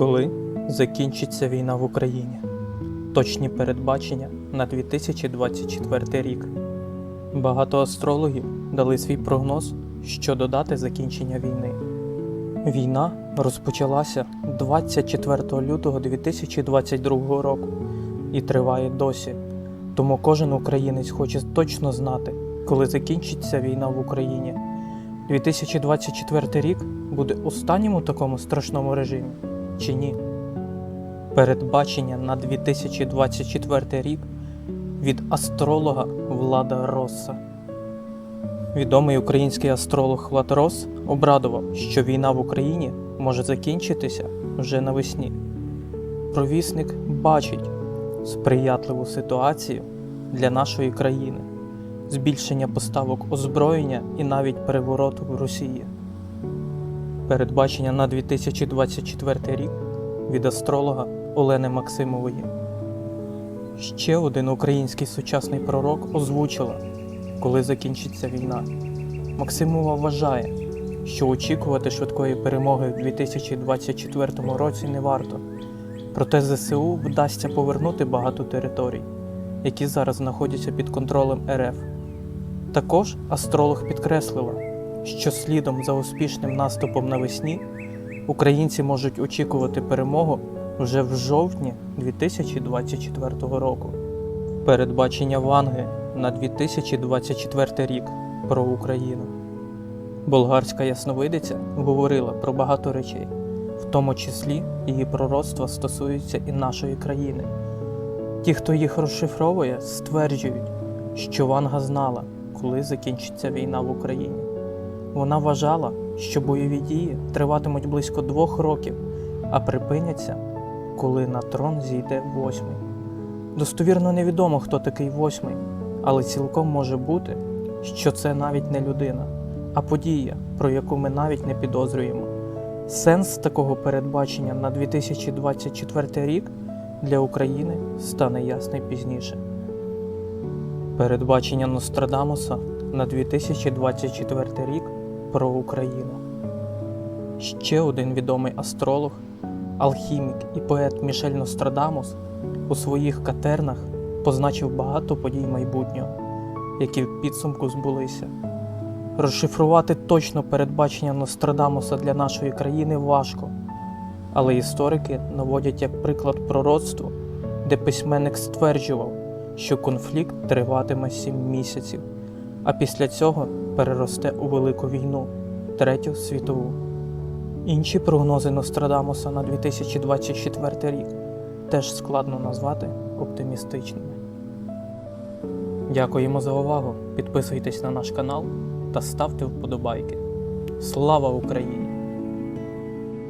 Коли закінчиться війна в Україні? Точні передбачення на 2024 рік. Багато астрологів дали свій прогноз щодо дати закінчення війни. Війна розпочалася 24 лютого 2022 року і триває досі. Тому кожен українець хоче точно знати, коли закінчиться війна в Україні. 2024 рік буде останнім у такому страшному режимі чи ні? Передбачення на 2024 рік від астролога Влада Росса. Відомий український астролог Влад Росс обрадував, що війна в Україні може закінчитися вже навесні. Провісник бачить сприятливу ситуацію для нашої країни, збільшення поставок озброєння і навіть перевороту в Росії. Передбачення на 2024 рік від астролога Олени Максимової. Ще один український сучасний пророк озвучила, коли закінчиться війна. Максимова вважає, що очікувати швидкої перемоги в 2024 році не варто. Проте ЗСУ вдасться повернути багато територій, які зараз знаходяться під контролем РФ. Також астролог підкреслила, що слідом за успішним наступом навесні українці можуть очікувати перемогу вже в жовтні 2024 року. Передбачення Ванги на 2024 рік про Україну. Болгарська ясновидиця говорила про багато речей, в тому числі її пророцтва стосуються і нашої країни. Ті, хто їх розшифровує, стверджують, що Ванга знала, коли закінчиться війна в Україні. Вона вважала, що бойові дії триватимуть близько двох років, а припиняться, коли на трон зійде восьмий. Достовірно невідомо, хто такий восьмий, але цілком може бути, що це навіть не людина, а подія, про яку ми навіть не підозрюємо. Сенс такого передбачення на 2024 рік для України стане ясний пізніше. Передбачення Нострадамуса на 2024 рік про Україну. Ще один відомий астролог, алхімік і поет Мішель Нострадамус у своїх катернах позначив багато подій майбутнього, які в підсумку збулися. Розшифрувати точно передбачення Нострадамуса для нашої країни важко, але історики наводять як приклад пророцтво, де письменник стверджував, що конфлікт триватиме сім місяців, а після цього переросте у Велику війну Третю світову. Інші прогнози Нострадамуса на 2024 рік теж складно назвати оптимістичними. Дякуємо за увагу. Підписуйтесь на наш канал та ставте вподобайки. Слава Україні!